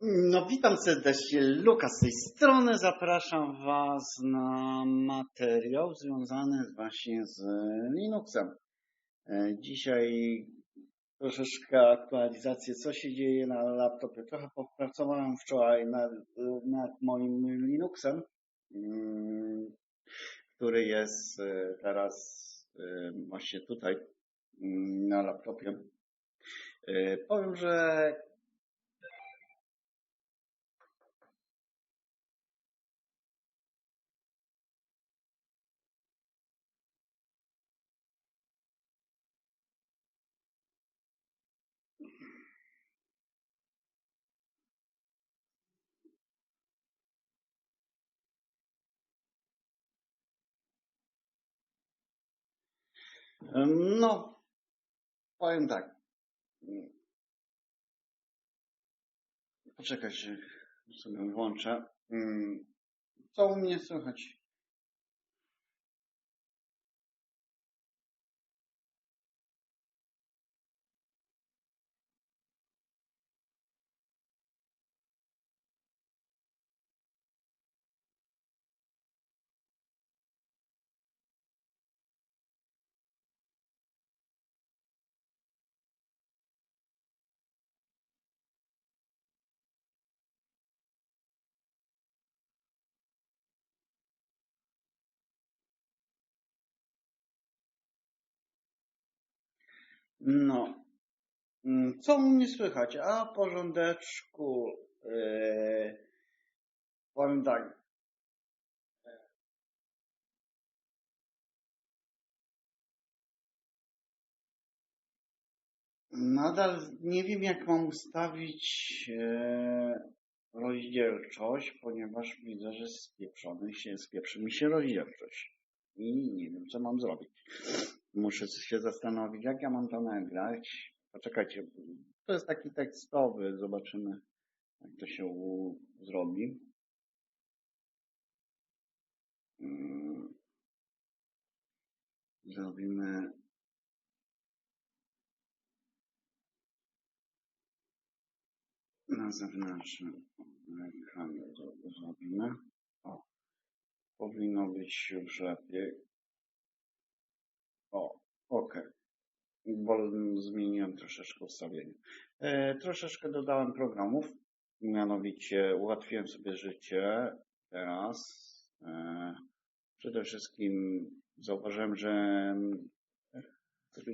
No witam serdecznie, Luka z tej strony. Zapraszam Was na materiał związany właśnie z Linuxem. E, Dzisiaj troszeczkę aktualizację, co się dzieje na laptopie. Trochę popracowałem wczoraj nad, nad moim Linuxem, mm, który jest e, teraz e, właśnie tutaj mm, na laptopie. Powiem, że No, powiem tak. Poczekaj sobie włączę. Co u mnie słychać? No, mm, co u mnie słychać? A, porządeczku. Yy, powiem tak. Nadal nie wiem, jak mam ustawić e, rozdzielczość, ponieważ widzę, że spieprzony się, spieprzy mi się rozdzielczość. I nie wiem, co mam zrobić. Muszę się zastanowić, jak ja mam to nagrać. Poczekajcie, to jest taki tekstowy, zobaczymy, jak to się zrobi. Mm, Zrobimy na zewnętrznym ekranie zrobimy. O, powinno być już lepiej. O, ok. Bo zmieniłem troszeczkę ustawienie. E, troszeczkę dodałem programów. Mianowicie ułatwiłem sobie życie teraz. E, przede wszystkim zauważyłem, że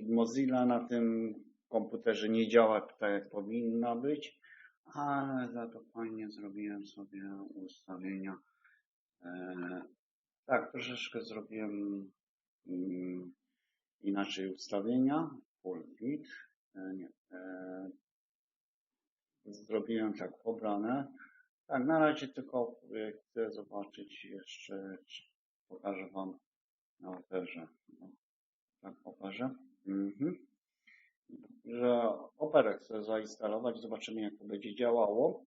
Mozilla na tym komputerze nie działa tak jak powinna być, ale za to fajnie zrobiłem sobie ustawienia. E, tak, troszeczkę zrobiłem mm, inaczej ustawienia. Full bit. E, nie. E, zrobiłem tak pobrane. Tak, na razie tylko e, chcę zobaczyć jeszcze, pokażę Wam na operze. No, tak, operze. Mhm. Że operę chcę zainstalować, zobaczymy jak to będzie działało.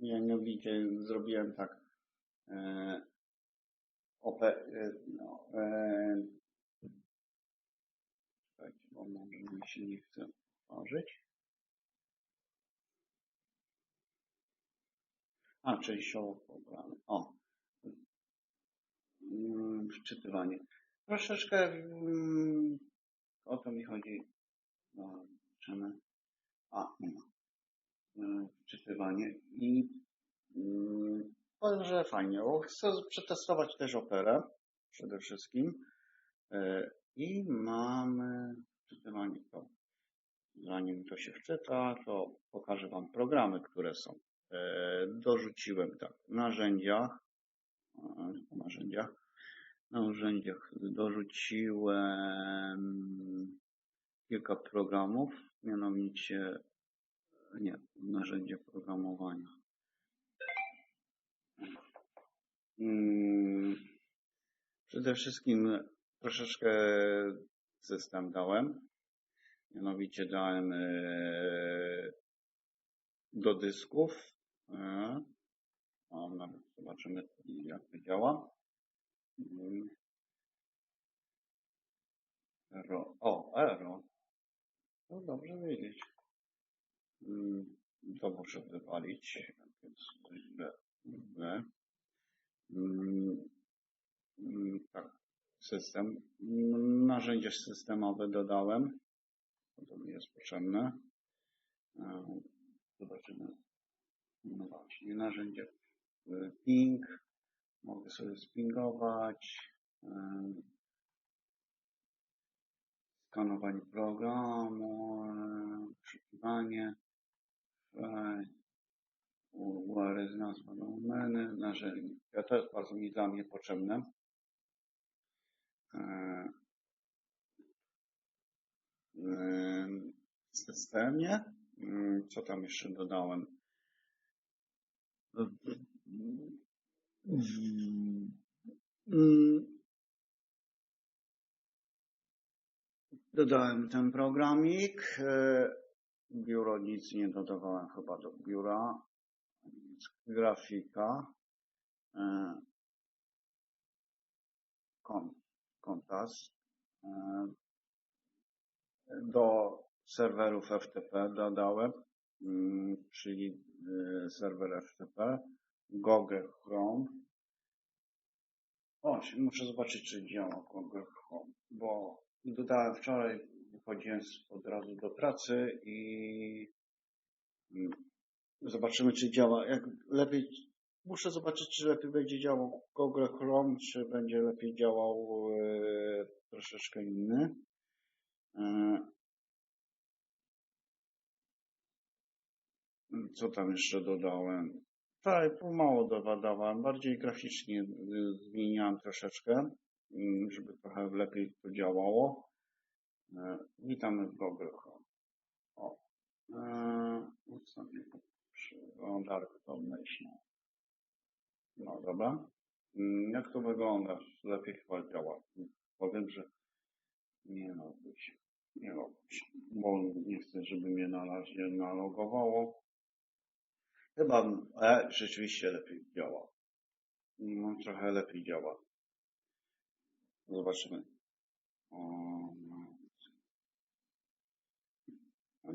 Mianowicie zrobiłem tak. E, ope, e, no, e, bo może mi się nie chce otworzyć. A, częściowo pobrane. O. Mm, Wczytywanie. Troszeczkę mm, o to mi chodzi. Zobaczymy. A, nie ma. E, Wczytywanie. I mm, powiem, że fajnie. Chcę przetestować też operę przede wszystkim. E, I mamy wczytywanie to. Zanim to się wczyta, to pokażę Wam programy, które są. E, Dorzuciłem tak, narzędzia, e, narzędzia, na narzędziach dorzuciłem kilka programów, mianowicie nie, narzędzie programowania. Mm, Przede wszystkim troszeczkę system dałem. Mianowicie dałem e, do dysków. E, O, nawet zobaczymy jak to działa. Mm. Ero. O, Ero. To dobrze wiedzieć. Mm, to muszę wypalić, więc źle. Mm, mm, tak, system. Narzędzie systemowe dodałem. To mi jest potrzebne. E, Zobaczymy. No właśnie, narzędzie ping. Mogę sobie spingować. E, Skanowanie programu, wyszukiwanie. e, URL jest nazwa domeny, narzędzie. To jest bardzo mi dla mnie potrzebne. E, w systemie. Mm, Co tam jeszcze dodałem? Mm, Dodałem ten programik. E, Biuro nic nie dodawałem chyba do biura. Grafika. Kon, kontas. E, Do serwerów FTP dodałem, mm, czyli e, serwer FTP, Google Chrome. O, muszę zobaczyć, czy działa Google Chrome, bo dodałem wczoraj, wychodziłem od razu do pracy i mm, zobaczymy, czy działa. Jak lepiej, muszę zobaczyć, czy lepiej będzie działał Google Chrome, czy będzie lepiej działał e, troszeczkę inny. E, Co tam jeszcze dodałem? Tak, mało dodawałem, bardziej graficznie y, zmieniałem troszeczkę, mm, żeby trochę lepiej to działało. E, Witamy w Google Chrome. O, e, ustawię przeglądarkę tą myślę. No dobra. Mm, Jak to wygląda? Lepiej chyba działa. Powiem, że nie robić. Nie robić. Bo nie chcę, żeby mnie na razie nalogowało. Chyba e, rzeczywiście lepiej działa. No, trochę lepiej działa. Zobaczymy.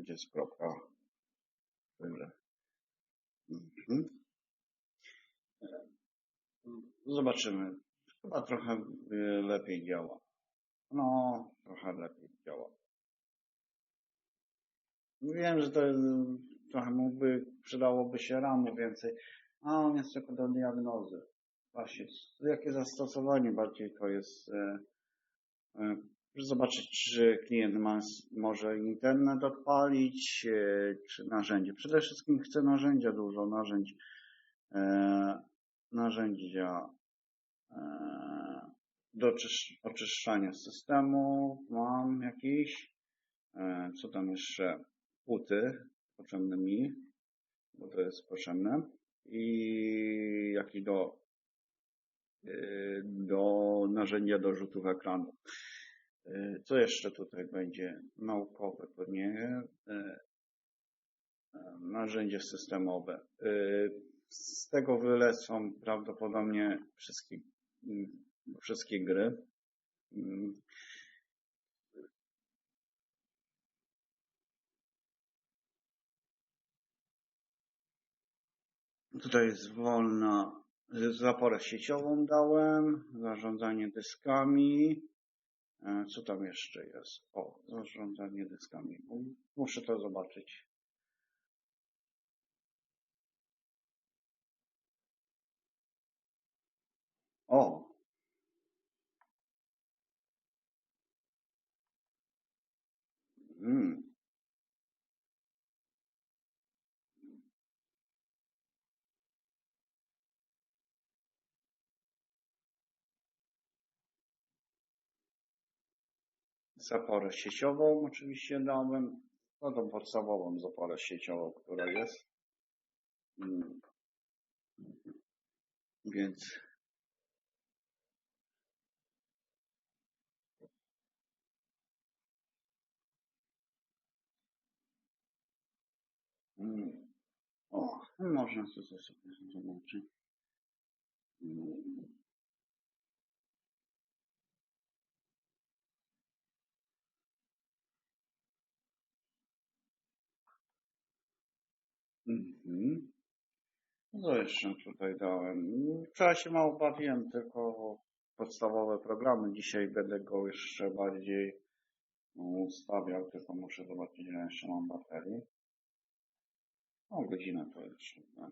Gdzie jest kropka? Tyle. Mhm. Zobaczymy. Chyba trochę y, lepiej działa. No, trochę lepiej działa. Wiem, że to y, trochę mógłby, przydałoby się ramu więcej, a on jest tylko do diagnozy. Właśnie, jakie zastosowanie bardziej to jest, żeby zobaczyć, czy klient ma, może internet odpalić, czy narzędzie. Przede wszystkim chcę narzędzia, dużo narzędzi. Narzędzia do czysz- oczyszczania systemu mam jakieś. E, co tam jeszcze? Puty potrzebne mi, bo to jest potrzebne. I jaki do, e, do narzędzia do rzutów ekranu. E, Co jeszcze tutaj będzie? Naukowe to nie. E, e, Narzędzie systemowe. E, Z tego wylecą prawdopodobnie wszystkie, wszystkie gry. Mm, Tutaj jest wolna, zaporę sieciową dałem, zarządzanie dyskami. E, Co tam jeszcze jest? O, zarządzanie dyskami. Muszę to zobaczyć. O! Mm. Zaporę sieciową oczywiście dałem. No tą podstawową zaporę sieciową, która jest. Mm. Więc o, można to sobie zobaczyć. Mm. Mhm. No jeszcze tutaj dałem? Wczoraj się mało bawiłem, tylko podstawowe programy. Dzisiaj będę go jeszcze bardziej ustawiał, tylko muszę zobaczyć, ile jeszcze mam baterii. O, godzinę to jeszcze. Tak.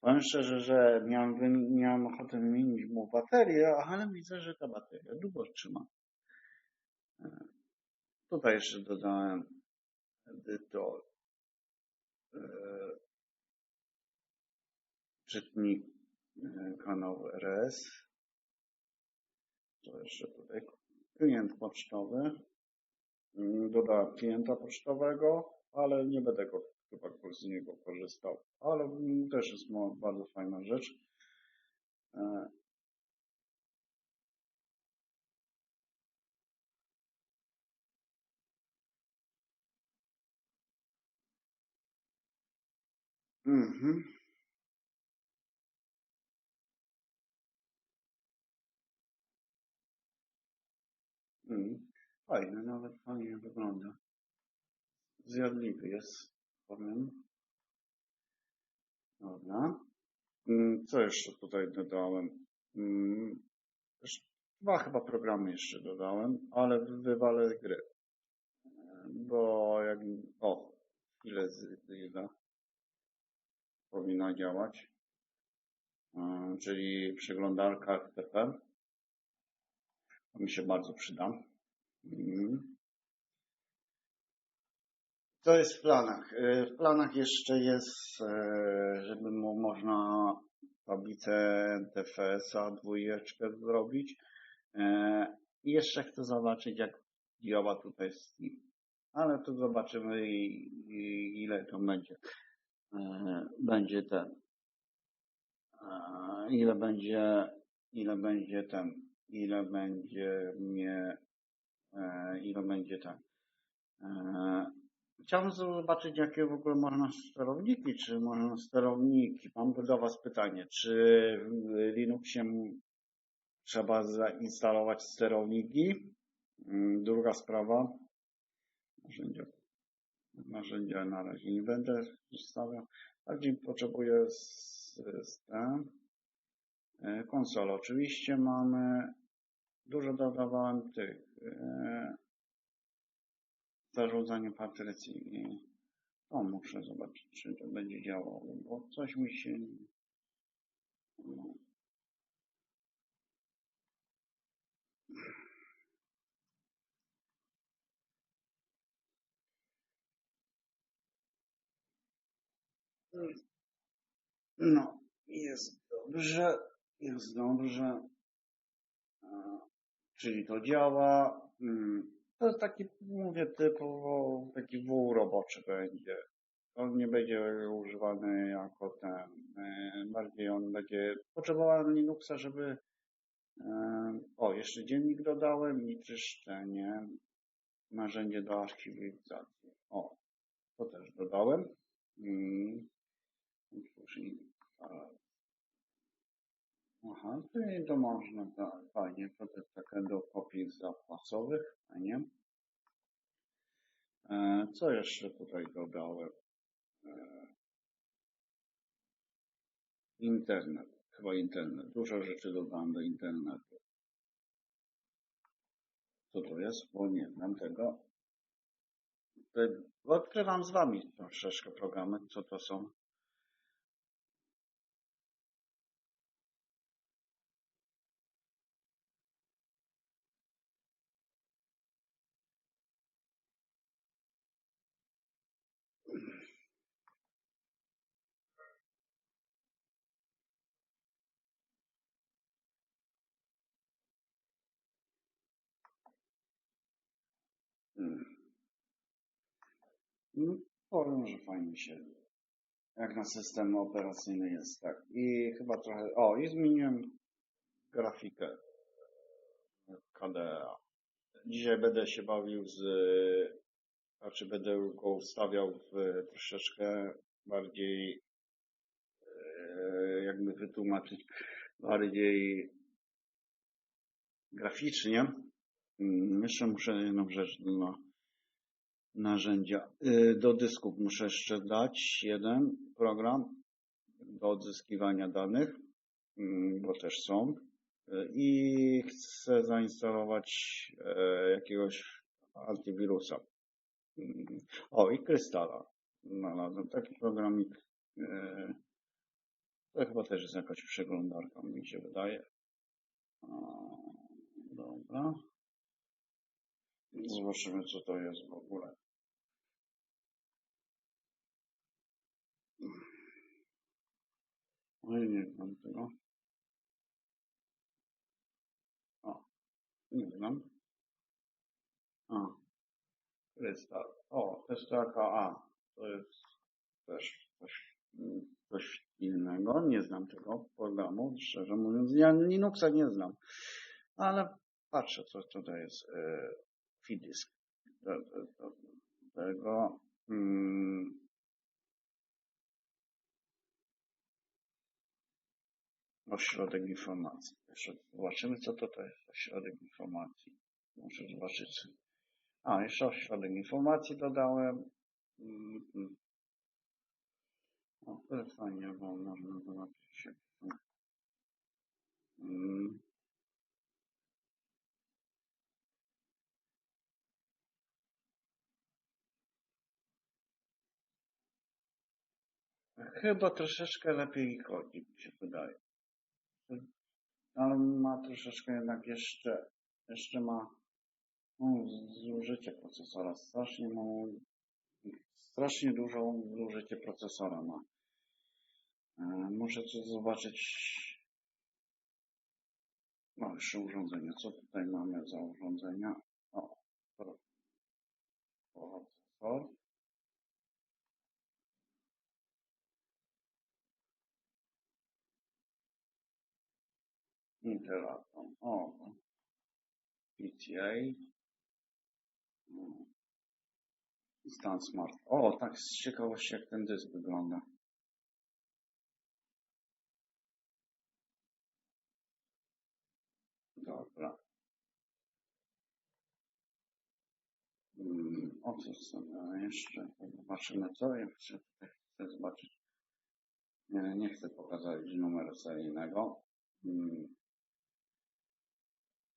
Powiem szczerze, że miałem, miałem ochotę wymienić mu baterię, ale widzę, że ta bateria długo trzyma. E, Tutaj jeszcze dodałem edytor, e, czytnik e, RS. To jeszcze tutaj klient pocztowy. Mm, Dodałem klienta pocztowego, ale nie będę go chyba z niego korzystał. Ale też jest bardzo fajna rzecz. E, Mhm. Mm. Fajny, nawet fajnie wygląda. Zjadliwy jest, Dobra. Mm, Co jeszcze tutaj dodałem? Mm, Dwa chyba programy jeszcze dodałem, ale wywalę gry. E, Bo jak... O, chwilę zjeda. Powinna działać. Czyli przeglądarka FTP. To mi się bardzo przyda. Mm. Co jest w planach? E, W planach jeszcze jest, e, żeby mu można tablicę DFS-a dwójeczkę zrobić. E, jeszcze chcę zobaczyć, jak działa tutaj Steam. Ale to zobaczymy, ile to będzie. Będzie ten. Ile będzie, ile będzie ten, ile będzie mnie, ile będzie ten. Chciałbym zobaczyć, jakie w ogóle można sterowniki, czy można sterowniki. Mam do Was pytanie, czy w Linuxie trzeba zainstalować sterowniki? Mm, Druga sprawa, narzędzia, narzędzia na razie nie będę zostawiał. Bardziej potrzebuję system. E, Konsolę oczywiście mamy. Dużo dodawałem tych e, zarządzanie patrycji i to muszę zobaczyć, czy to będzie działało, bo coś mi się no, no jest dobrze, jest dobrze, czyli to działa. To jest taki, mówię, typowo taki wół roboczy będzie. On nie będzie używany jako ten, e, bardziej on będzie potrzebowany Linuxa, żeby e, o, jeszcze dziennik dodałem i czyszczenie, narzędzie do archiwizacji. O, to też dodałem. Mm, a, Aha, czyli to można, fajnie, to jest takie do kopii zapłacowych, fajnie. E, Co jeszcze tutaj dodałem? E, Internet, chyba internet. Dużo rzeczy dodałem do internetu. Co to jest? Bo nie znam tego. Te- Odkrywam z Wami troszeczkę programy, co to są. No, że fajnie się, jak na system operacyjny jest, tak. I chyba trochę, o, i zmieniłem grafikę KDA. Dzisiaj będę się bawił z, znaczy będę go ustawiał w troszeczkę bardziej, e, jakby wytłumaczyć, bardziej graficznie. Mm, Jeszcze muszę jedną rzecz no, narzędzia. Y, Do dysków muszę jeszcze dać jeden program do odzyskiwania danych, mm, bo też są. Y, I chcę zainstalować e, jakiegoś antywirusa. Mm, O, i Krystala. Znalazłem taki programik. e, To chyba też jest jakaś przeglądarka, mi się wydaje. Dobra. Zobaczymy, co to jest w ogóle. Oj, nie znam tego. O, nie znam. A, krystal. O, jest taka, a, to jest też coś, coś innego. Nie znam tego programu, szczerze mówiąc. Ja Linuxa nie znam. Ale patrzę, co tutaj jest. E, Fidisk. Tego. Mm, Ośrodek informacji. Jeszcze zobaczymy, co to, to jest ośrodek informacji. Muszę zobaczyć. A, jeszcze ośrodek informacji dodałem. O, to jest fajnie, bo można zobaczyć. Mm. Chyba troszeczkę lepiej chodzi, mi się wydaje. Ale ma troszeczkę jednak jeszcze, jeszcze ma no, zużycie procesora. Strasznie mało, strasznie dużo zużycie procesora ma. E, Muszę coś zobaczyć. No, jeszcze urządzenia. Co tutaj mamy za urządzenia? O, pro- procesor. Interatom. O. Mm. Stan Smart. O, tak z ciekawości jak ten dysk wygląda. Dobra. Mm, O co sobie jeszcze? Zobaczymy co. Ja chcę, chcę zobaczyć. Nie, nie chcę pokazać numeru seryjnego. Mm.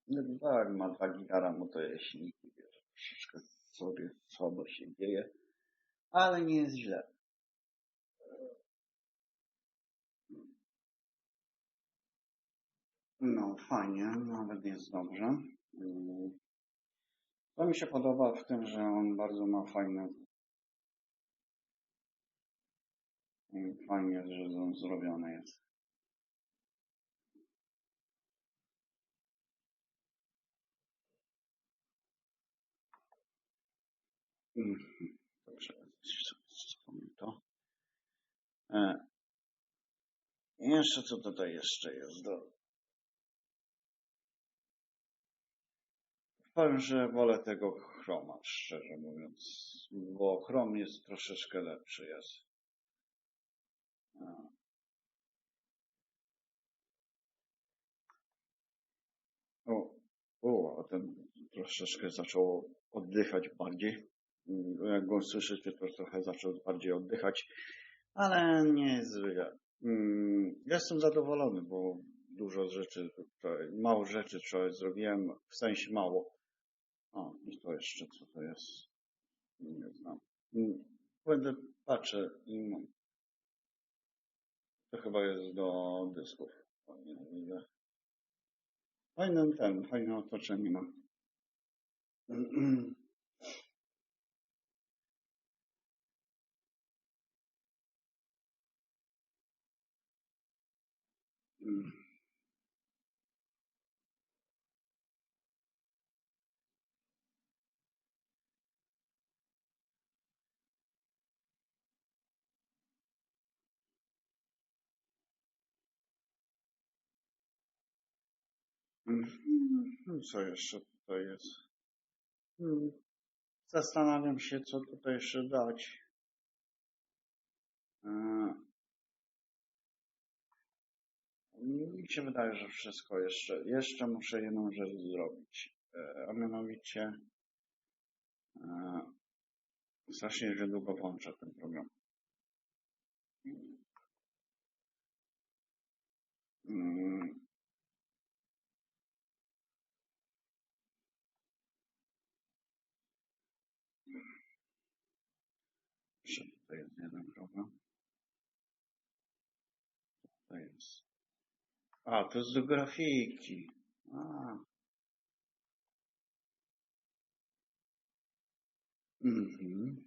No tak, ma 2 giga RAMu, to jeśli wiesz, troszeczkę sobie słabo się dzieje, ale nie jest źle. No fajnie, nawet jest dobrze. Mm. To mi się podoba w tym, że on bardzo ma fajne fajnie, że on zrobiony jest. Dobrze, wspomnę to. E, i jeszcze co tutaj jeszcze jest do... Powiem, że wolę tego Chroma, szczerze mówiąc, bo Chrome jest troszeczkę lepszy jest. E. O, o, a ten troszeczkę zaczął oddychać bardziej. Mm, Jak go słyszycie, to trochę zaczął bardziej oddychać, ale nie jest źle. Mm, Jestem zadowolony, bo dużo rzeczy, mało rzeczy wczoraj zrobiłem, w sensie mało. O, i to jeszcze, co to jest? Nie znam. Mm, Będę, patrzę i mam. To chyba jest do dysków. Widzę. Fajny ten, fajne otoczenie ma. Mm. Mhm. Co jeszcze tutaj jest? Hmm. Zastanawiam się, co tutaj jeszcze dać. Mi się wydaje, że wszystko jeszcze. Jeszcze muszę jedną rzecz zrobić. E, A mianowicie e, Strasznie, że długo włącza ten program. Mm. Jeszcze tutaj jest jeden program. To jest. A, to jest do grafiki. A. Mhm.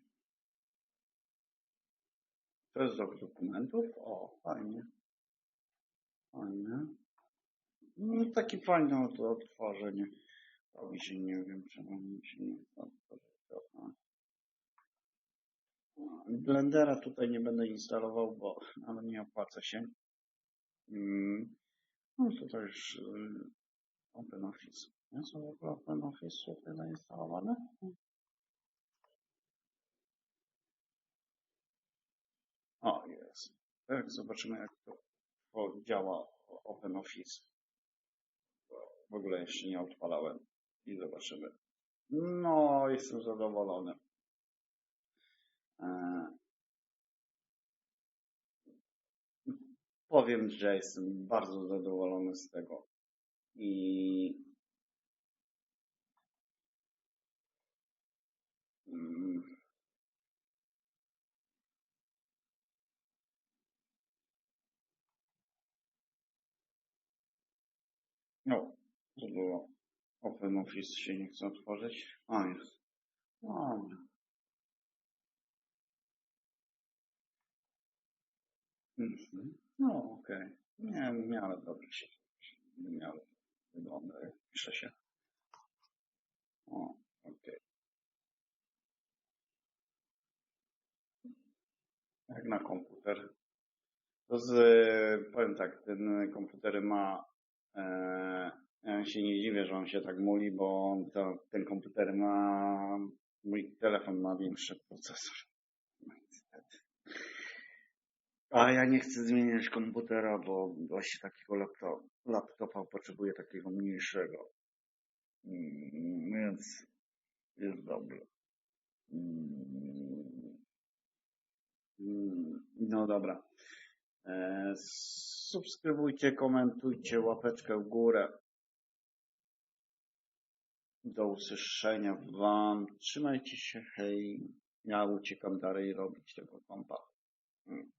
To jest do dokumentów? O, fajnie. Fajnie. No, taki fajny to odtworzenie. To mi się nie wiem, czemu mi się nie otworzy. Blendera tutaj nie będę instalował, bo ale nie opłaca się. Mm. No tutaj już y, OpenOffice. Nie są w ogóle OpenOffice tutaj zainstalowane? O, jest. Tak, zobaczymy jak to działa OpenOffice. W ogóle jeszcze nie odpalałem. I zobaczymy. No, jestem zadowolony. Powiem, że jestem bardzo zadowolony z tego. I mm, no, to było OpenOffice się nie chce otworzyć. A, jest. No, okej. Nie, w miarę dobrze się, w miarę wygląda, jak pisze się. O, okej. Jak na komputer. To z, powiem tak, ten komputer ma, e, ja się nie dziwię, że on się tak muli, bo to, ten komputer ma, mój telefon ma większy procesor. A ja nie chcę zmieniać komputera, bo właśnie takiego laptop, laptopa potrzebuję takiego mniejszego. Mm, więc jest dobrze. Mm, no dobra. E, subskrybujcie, komentujcie, łapeczkę w górę. Do usłyszenia Wam. Trzymajcie się, hej. Ja uciekam dalej robić tego kompa. Mm.